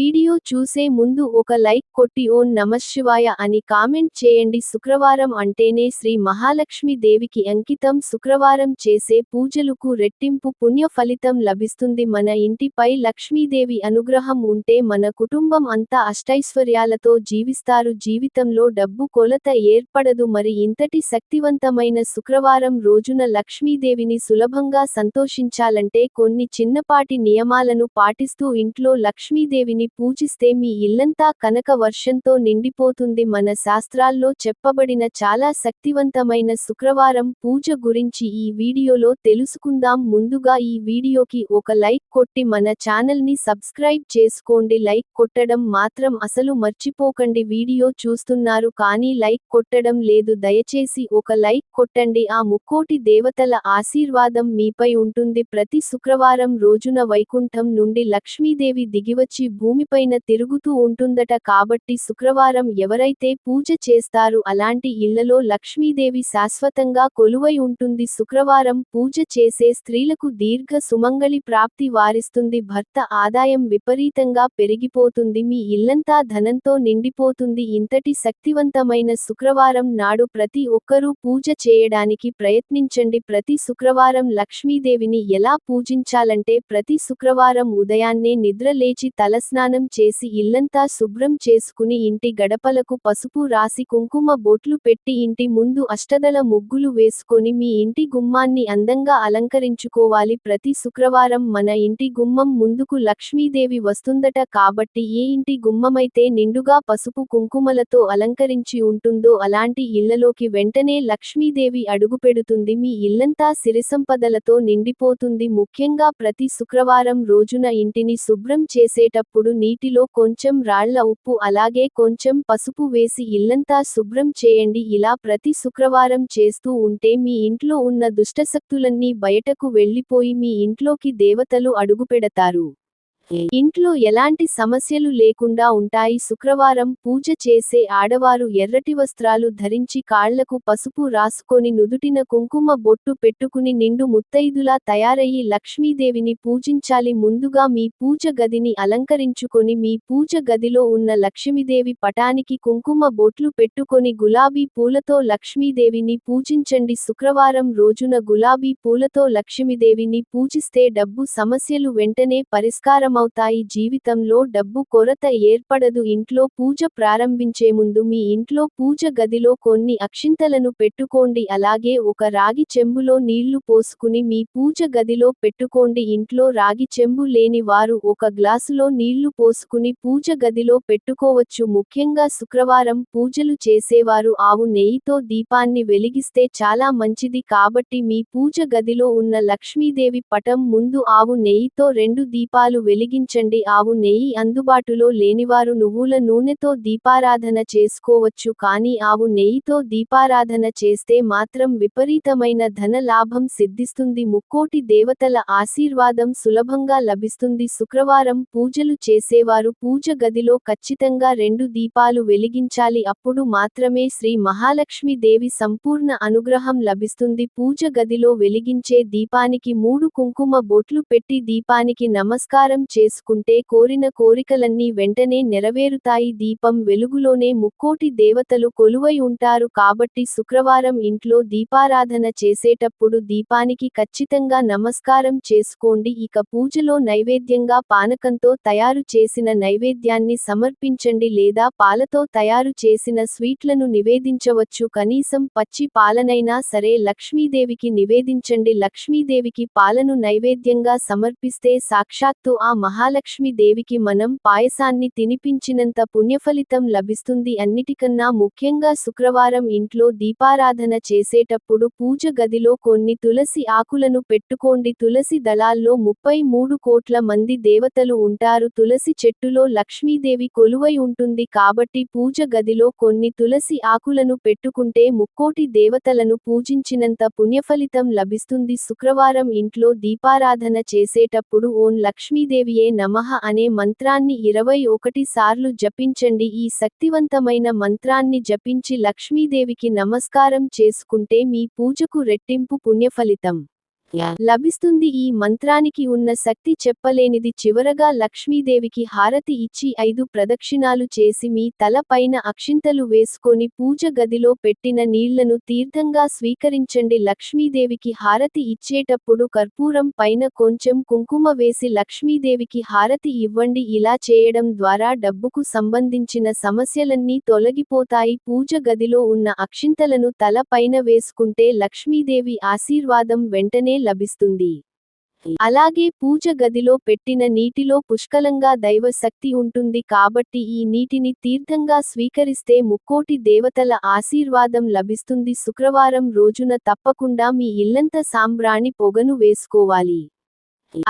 Video video చూసే ముందు ఒక లైక్ కొట్టి ఓన్ నమశివాయ అని కామెంట్ చేయండి. శుక్రవారం అంటేనే శ్రీ మహాలక్ష్మి దేవికి అంకితం. శుక్రవారం చేసే పూజలకు రెట్టింపు పుణ్య ఫలితం లభిస్తుంది. మన ఇంటిపై లక్ష్మీదేవి అనుగ్రహం ఉంటే మన కుటుంబం అంతా అష్టైశ్వర్యాలతో జీవిస్తారు. జీవితంలో డబ్బు కొలత ఏర్పడదు. మరి ఇంతటి శక్తివంతమైన శుక్రవారం రోజున లక్ష్మీదేవిని సులభంగా సంతోషించాలంటే కొన్ని చిన్నపాటి నియమాలను పాటిస్తూ ఇంట్లో లక్ష్మీదేవిని పూజ పూజిస్తే మీ ఇల్లంతా కనక వర్షంతో నిండిపోతుంది. మన శాస్త్రాల్లో చెప్పబడిన చాలా శక్తివంతమైన శుక్రవారం పూజ గురించి ఈ వీడియోలో తెలుసుకుందాం. ముందుగా ఈ వీడియోకి ఒక లైక్ కొట్టి మన ఛానల్ని సబ్స్క్రైబ్ చేసుకోండి. లైక్ కొట్టడం మాత్రం అసలు మర్చిపోకండి. వీడియో చూస్తున్నారు కానీ లైక్ కొట్టడం లేదు. దయచేసి ఒక లైక్ కొట్టండి. ఆ ముక్కోటి దేవతల ఆశీర్వాదం మీపై ఉంటుంది. ప్రతి శుక్రవారం రోజున వైకుంఠం నుండి లక్ష్మీదేవి దిగివచ్చి భూమిపైన తిరుగుతూ ఉంటుందట కాబట్టి శుక్రవారం ఎవరైతే పూజ చేస్తారు అలాంటి ఇళ్ళలో లక్ష్మీదేవి శాశ్వతంగా కొలువై ఉంటుంది. శుక్రవారం పూజ చేసే స్త్రీలకు దీర్ఘ సుమంగళి ప్రాప్తి వారిస్తుంది. భర్త ఆదాయం విపరీతంగా పెరిగిపోతుంది. మీ ఇల్లంతా ధనంతో నిండిపోతుంది. ఇంతటి శక్తివంతమైన శుక్రవారం నాడు ప్రతి ఒక్కరూ పూజ చేయడానికి ప్రయత్నించండి. ప్రతి శుక్రవారం లక్ష్మీదేవిని ఎలా పూజించాలంటే ప్రతి శుక్రవారం ఉదయాన్నే నిద్ర లేచి తలస్నానం చేసి ఇల్లంతా శుభ్రం చేసుకుని ఇంటి గడపలకు పసుపు రాసి కుంకుమ బొట్లు పెట్టి ఇంటి ముందు అష్టదల ముగ్గులు వేసుకొని మీ ఇంటి గుమ్మాన్ని అందంగా అలంకరించుకోవాలి. ప్రతి శుక్రవారం మన ఇంటి గుమ్మం ముందుకు లక్ష్మీదేవి వస్తుందట కాబట్టి ఏ ఇంటి గుమ్మమైతే నిండుగా పసుపు కుంకుమలతో అలంకరించి ఉంటుందో అలాంటి ఇళ్ళలోకి వెంటనే లక్ష్మీదేవి అడుగుపెడుతుంది. మీ ఇల్లంతా సిరిసంపదలతో నిండిపోతుంది. ముఖ్యంగా ప్రతి శుక్రవారం రోజున ఇంటిని శుభ్రం చేసేటప్పుడు నీటి నీటిలో కొంచెం రాళ్ళ ఉప్పు అలాగే కొంచెం పసుపు వేసి ఇల్లంతా శుభ్రం చేయండి. ఇలా ప్రతి శుక్రవారం చేస్తూ ఉంటే మీ ఇంట్లో ఉన్న దుష్టశక్తులన్నీ బయటకు వెళ్ళిపోయి మీ ఇంట్లోకి దేవతలు అడుగుపెడతారు. ఇంట్లో ఎలాంటి సమస్యలు లేకుండా ఉంటాయి. శుక్రవారం పూజ చేసే ఆడవారు ఎర్రటి వస్త్రాలు ధరించి కాళ్ళకు పసుపు రాసుకొని నుదుటిన కుంకుమ బొట్టు పెట్టుకుని నిండు ముత్తైదులా తయారయ్యి లక్ష్మీదేవిని పూజించాలి. ముందుగా మీ పూజ గదిని అలంకరించుకొని మీ పూజ గదిలో ఉన్న లక్ష్మీదేవి పటానికి కుంకుమ బొట్లు పెట్టుకొని గులాబీ పూలతో లక్ష్మీదేవిని పూజించండి. శుక్రవారం రోజున గులాబీ పూలతో లక్ష్మీదేవిని పూజిస్తే డబ్బు సమస్యలు వెంటనే పరిష్కారం అవుతాయి జీవితంలో డబ్బు కొరత ఏర్పడదు. ఇంట్లో పూజ ప్రారంభించే ముందు మీ ఇంట్లో పూజ గదిలో కొన్ని అక్షింతలను పెట్టుకోండి. అలాగే ఒక రాగి చెంబులో నీళ్ళు పోసుకుని మీ పూజ గదిలో పెట్టుకోండి. ఇంట్లో రాగి చెంబు లేని వారు ఒక గ్లాసులో నీళ్ళు పోసుకుని పూజ గదిలో పెట్టుకోవచ్చు. ముఖ్యంగా శుక్రవారం పూజలు చేసేవారు ఆవు నెయ్యితో దీపాన్ని వెలిగిస్తే చాలా మంచిది. కాబట్టి మీ పూజ గదిలో ఉన్న లక్ష్మీదేవి పటం ముందు ఆవు నెయ్యితో రెండు దీపాలు వెలిగి వెలిగించండి. ఆవు నెయ్యి అందుబాటులో లేనివారు నువ్వుల నూనెతో దీపారాధన చేసుకోవచ్చు. కానీ ఆవు నెయ్యితో దీపారాధన చేస్తే మాత్రం విపరీతమైన ధన లాభం సిద్ధిస్తుంది. ముక్కోటి దేవతల ఆశీర్వాదం సులభంగా లభిస్తుంది. శుక్రవారం పూజలు చేసేవారు పూజ గదిలో ఖచ్చితంగా రెండు దీపాలు వెలిగించాలి. అప్పుడు మాత్రమే శ్రీ మహాలక్ష్మి దేవి సంపూర్ణ అనుగ్రహం లభిస్తుంది. పూజ గదిలో వెలిగించే దీపానికి మూడు కుంకుమ బొట్లు పెట్టి దీపానికి నమస్కారం చేసుకుంటే కోరిన కోరికలన్నీ వెంటనే నెరవేరుతాయి. దీపం వెలుగులోనే ముక్కోటి దేవతలు కొలువై ఉంటారు కాబట్టి శుక్రవారం ఇంట్లో దీపారాధన చేసేటప్పుడు దీపానికి ఖచ్చితంగా నమస్కారం చేసుకోండి. ఇక పూజలో నైవేద్యంగా పానకంతో తయారు చేసిన నైవేద్యాన్ని సమర్పించండి లేదా పాలతో తయారు చేసిన స్వీట్లను నివేదించవచ్చు. కనీసం పచ్చి పాలనైనా సరే లక్ష్మీదేవికి నివేదించండి. లక్ష్మీదేవికి పాలను నైవేద్యంగా సమర్పిస్తే సాక్షాత్తు ఆ మహాలక్ష్మి దేవికి మనం పాయసాన్ని తినిపించినంత పుణ్యఫలితం లభిస్తుంది అన్నిటికన్నా ముఖ్యంగా శుక్రవారం ఇంట్లో దీపారాధన చేసేటప్పుడు పూజ గదిలో కొన్ని తులసి ఆకులను పెట్టుకోండి. తులసి దళాల్లో ముప్పై మూడు కోట్ల మంది దేవతలు ఉంటారు. తులసి చెట్టులో లక్ష్మీదేవి కొలువై ఉంటుంది కాబట్టి పూజ గదిలో కొన్ని తులసి ఆకులను పెట్టుకుంటే ముక్కోటి దేవతలను పూజించినంత పుణ్యఫలితం లభిస్తుంది. శుక్రవారం ఇంట్లో దీపారాధన చేసేటప్పుడు ఓం లక్ష్మీదేవియే నమః అనే మంత్రాన్ని ఇరవై ఒకటి సార్లు జపించండి. ఈ శక్తివంతమైన మంత్రాన్ని జపించి లక్ష్మీదేవికి నమస్కారం చేసుకుంటే మీ పూజకు రెట్టింపు పుణ్యఫలితం. లభిస్తుంది ఈ మంత్రానికి ఉన్న శక్తి చెప్పలేనిది చివరగా లక్ష్మీదేవికి హారతి ఇచ్చి ఐదు ప్రదక్షిణాలు చేసి మీ తల పైన అక్షింతలు వేసుకొని పూజ గదిలో పెట్టిన నీళ్ళను తీర్థంగా స్వీకరించండి. లక్ష్మీదేవికి హారతి ఇచ్చేటప్పుడు కర్పూరం పైన కొంచెం కుంకుమ వేసి లక్ష్మీదేవికి హారతి ఇవ్వండి. ఇలా చేయడం ద్వారా డబ్బుకు సంబంధించిన సమస్యలన్నీ తొలగిపోతాయి. పూజ గదిలో ఉన్న అక్షింతలను తల పైన వేసుకుంటే లక్ష్మీదేవి ఆశీర్వాదం వెంటనే లభిస్తుంది. అలాగే పూజ గదిలో పెట్టిన నీటిలో పుష్కలంగా దైవ శక్తి ఉంటుంది కాబట్టి ఈ నీటిని తీర్థంగా స్వీకరిస్తే ముక్కోటి దేవతల ఆశీర్వాదం లభిస్తుంది. శుక్రవారం రోజున తప్పకుండా మీ ఇల్లంత సాంబ్రాణి పొగను వేసుకోవాలి.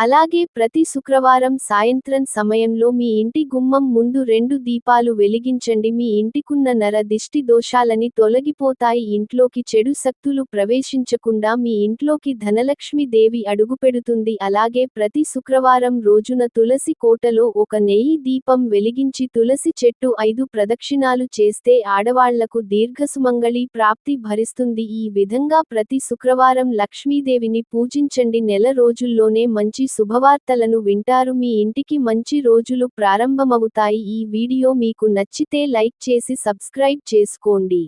అలాగే ప్రతి శుక్రవారం సాయంత్రం సమయంలో మీ ఇంటి గుమ్మం ముందు రెండు దీపాలు వెలిగించండి. మీ ఇంటికున్న నర దిష్టి దోషాలని తొలగిపోతాయి. ఇంట్లోకి చెడు శక్తులు ప్రవేశించకుండా మీ ఇంట్లోకి ధనలక్ష్మి దేవి అడుగుపెడుతుంది. అలాగే ప్రతి శుక్రవారం రోజున తులసి కోటలో ఒక నెయ్యి దీపం వెలిగించి తులసి చెట్టు ఐదు ప్రదక్షిణాలు చేస్తే ఆడవాళ్ళకు దీర్ఘసుమంగళి ప్రాప్తి భరిస్తుంది. ఈ విధంగా ప్రతి శుక్రవారం లక్ష్మీదేవిని పూజించండి. నెల రోజుల్లోనే మంచి శుభవార్తలను వింటారు. మీ ఇంటికి మంచి రోజులు ప్రారంభమవుతాయి. ఈ వీడియో మీకు నచ్చితే లైక్ చేసి సబ్స్క్రైబ్ చేసుకోండి.